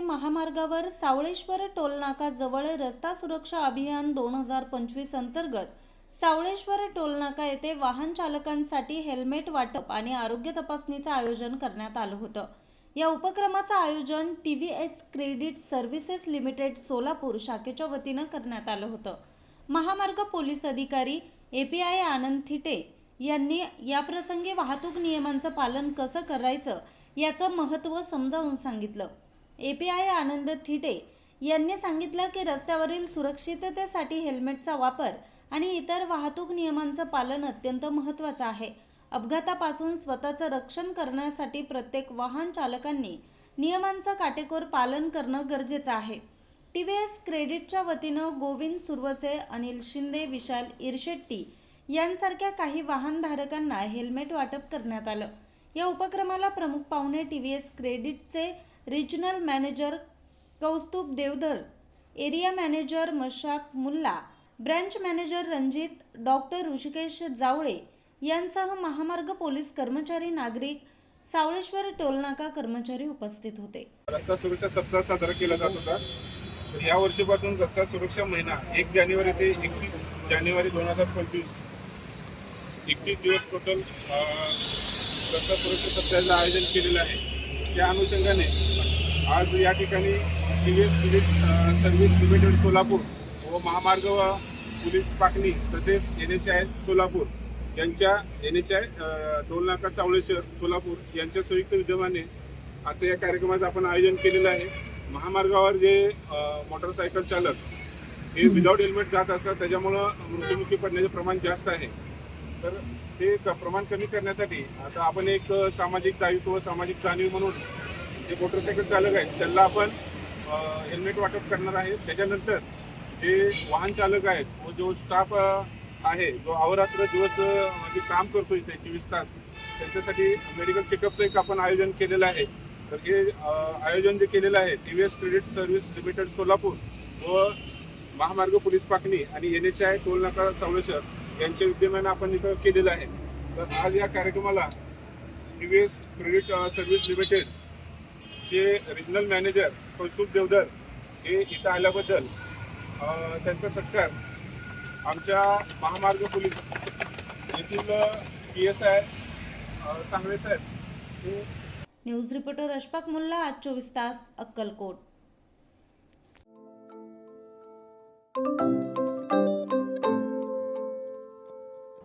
महामार्गावर सावळेश्वर टोलनाका जवळ रस्ता सुरक्षा अभियान दोन हजार पंचवीस अंतर्गत सावळेश्वर टोलनाका येथे वाहन चालकांसाठी हेल्मेट वाटप आणि आरोग्य तपासणीचं आयोजन करण्यात आलं होतं. या उपक्रमाचं आयोजन T V S credit services limited Solapur शाखेच्या वतीनं करण्यात आलं होतं. महामार्ग पोलीस अधिकारी A P I Anand Thite यांनी याप्रसंगी वाहतूक नियमांचं पालन कसं करायचं याचं महत्त्व समजावून सांगितलं. A P I Anand Thite यांनी सांगितलं की रस्त्यावरील सुरक्षिततेसाठी हेल्मेटचा वापर आणि इतर वाहतूक नियमांचं पालन अत्यंत महत्त्वाचं आहे. अपघातापासून स्वतःचं रक्षण करण्यासाठी प्रत्येक वाहन चालकांनी नियमांचं काटेकोर पालन करणं गरजेचं आहे. टी व्ही एस क्रेडिटच्या वतीनं गोविंद सुरवसे अनिल शिंदे विशाल इरशेट्टी यांसारख्या काही वाहनधारकांना हेल्मेट वाटप करण्यात आलं. या उपक्रमाला प्रमुख पाहुणे टी व्ही एस क्रेडिटचे regional manager Kaustubh Deodhar area manager Mashak Mulla branch manager Ranjit doctor Hrishikesh Jawale यांसह महामार्ग पोलीस कर्मचारी नागरिक सावळेश्वर टोलनाका कर्मचारी उपस्थित होते. रस्ता सुरक्षा सप्ताह साजरा केला जात होता. या वर्षीपासून रस्ता सुरक्षा महिना एक जानेवारी ते एकतीस जानेवारी दोन हजार पंचवीस. एकतीस दिवस टोटल रस्ता सुरक्षा सप्ताहाचं आयोजन केलेलं आहे. त्या अनुषंगाने आज या ठिकाणी T V S service limited Solapur व महामार्ग व पोलीस पाकणी तसेच एन एच आय सोलापूर यांच्या एन एच आय टोलनाका सावळेश्वर सोलापूर यांच्या संयुक्त विद्यमाने आजच्या या कार्यक्रमाचं आपण आयोजन केलेलं आहे. महामार्गावर जे मोटरसायकल चालक हे विदाऊट हेल्मेट जात असतात त्याच्यामुळं मृत्युमुखी पडण्याचे प्रमाण जास्त आहे. तर ते प्रमाण कमी करण्यासाठी आता आपण एक सामाजिक दायित्व व सामाजिक जाणीव म्हणून जे मोटरसायकल चालक आहेत त्यांना आपण हेल्मेट वाटप करणार आहे. त्याच्यानंतर जे वाहन चालक आहेत व जो स्टाफ आहे जो अवरात्र दिवस म्हणजे काम करतो इथे चोवीस तास त्यांच्यासाठी मेडिकल चेकअपचं एक आपण आयोजन केलेलं आहे. तर हे आयोजन जे केलेलं आहे T V S credit service limited Solapur व महामार्ग पोलीस पाकणी आणि एन एच आय टोलनाका सावळेश्वर यांच्या विद्यमाने आपण इथं केलेलं आहे. तर आज या कार्यक्रमाला T V S credit service limited चे रिजनल मॅनेजर कौस्तुभ देवधर हे इथं आल्याबद्दल त्यांचा सत्कार आमच्या महामार्ग पोलीस येथील P S I Sangle saheb news reporter Ashfaq Mulla आज चोवीस तास अक्कलकोट.